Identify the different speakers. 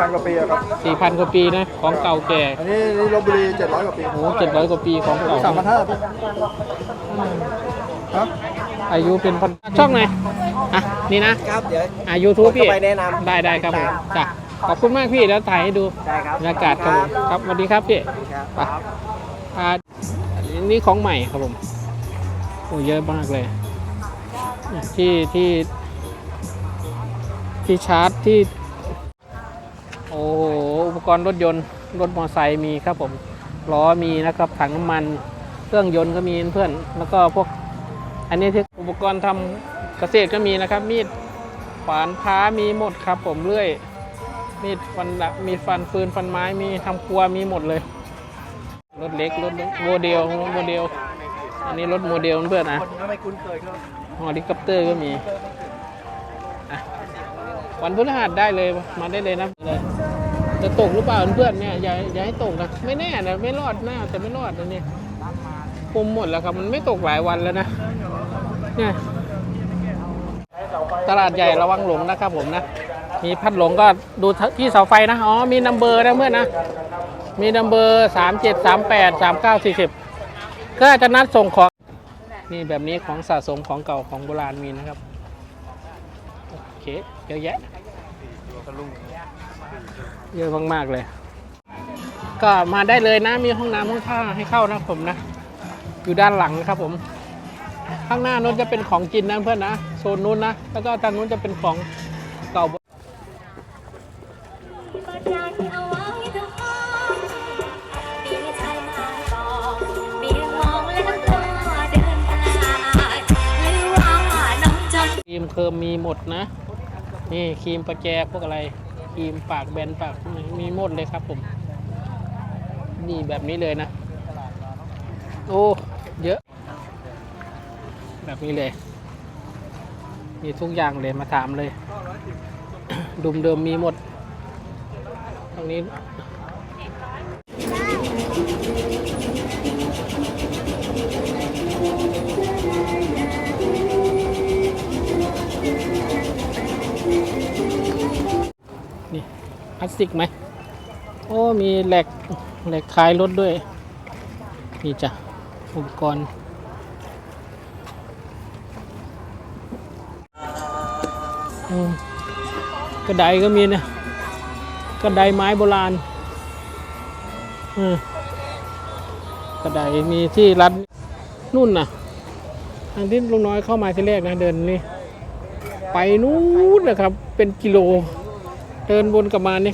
Speaker 1: พันกว่าปีอะครับ
Speaker 2: สี่พันกว่าปีนะของเก่าแก่
Speaker 1: อันนี้นี่ลบบุรีเจ็ดร้อยกว่าปี
Speaker 2: โอ้เจ็ดร้อยกว่าปีของเก่า
Speaker 1: สามพันห้าพี่ฮะ
Speaker 2: อายุเป็นพันช่องไหนอะนี่นะครับ
Speaker 3: เดี๋ยว
Speaker 2: อายุทูบพี่
Speaker 3: ผมจะไปแนะนำ
Speaker 2: ได้ได้ครับผม
Speaker 3: ตาม
Speaker 2: จ้ะขอบคุณมากพี่แล้วถ่ายให้ดู
Speaker 3: ได้ครับ
Speaker 2: บรรยากาศครับผมครับสวัสดีครับพี่
Speaker 3: ครับ
Speaker 2: ไป อ่าอันนี้ของใหม่ครับผมโอ้เยอะมากเลยที่ที่ที่ชาร์จที่โอ้โหอุปกรณ์รถยนต์รถมอเตอร์ไซค์มีครับผมล้อมีนะครับถังน้ำมัน เครื่องยนต์ก็มีเพื่อน แล้วก็พวก อันนี้ที่อุปกรณ์ทำเกษตรก็มีนะครับ มีดขวานพ้ามีหมดครับ ผมเลื่อย มีดฟันดะมีฟันฟืนฟันไม้มีทำครัวมีหมดเลยรถเล็กรถโมเดลโมเดล อันนี้รถโมเดลเพื่อนนะ
Speaker 3: คนถ้าไม่คุ้นเคยก็
Speaker 2: ฮอลิคอปเตอร์ก็มีอะวันพฤหัสได้เลยมาได้เลยนะเลย จะตกหรือเปล่าเพื่อนเนี่ยอย่าอย่าให้ตกนะไม่แน่นะไม่รอดหน้าแต่ไม่รอดนะเนี่ยคุมหมดแล้วครับมันไม่ตกหลายวันแล้วนะเนี่ยตลาดใหญ่ระวังหลงนะครับผมนะมีพัดหลงก็ดูที่เสาไฟนะอ๋อมีนัมเบอร์นะเพื่อนนะมีนัมเบอร์สามเจ็ดสามแปดสามเก้าสี่สิบก็จะนัดส่งของนี่แบบนี้ของสะสมของเก่าของโบราณมีนะครับโอเคเยอะแยะ เยอะมากๆเลย ก็มาได้เลยนะมีห้องน้ำห้องท่าให้เข้านะผมนะ อยู่ด้านหลังครับผม ข้างหน้านู้นจะเป็นของกินนะเพื่อนนะโซนนู้นนะแล้วก็ทางนู้นจะเป็นของเก่าครีมเคิร์มมีหมดนะ นี่ครีมประแจพวกอะไร ครีมปากแบนปากมีหมดเลยครับผม นี่แบบนี้เลยนะ โอ้เยอะ แบบนี้เลย มีทุกอย่างเลยมาถามเลย ดุมเดิมมีหมด ตรงนี้ พลาสติกไหม โอ้ มีเหลกเหลกท้ายรถด้วย นี่จ้ะ อุปกรณ์กระไดก็มีนะกระไดไม้โบราณกระไดมีที่รัดนุ่นนะทางที่ลุงน้อยเข้ามาที่แรกนะเดินนี่ ไปนู้นนะครับ เป็นกิโล เดินวนกลับมานี่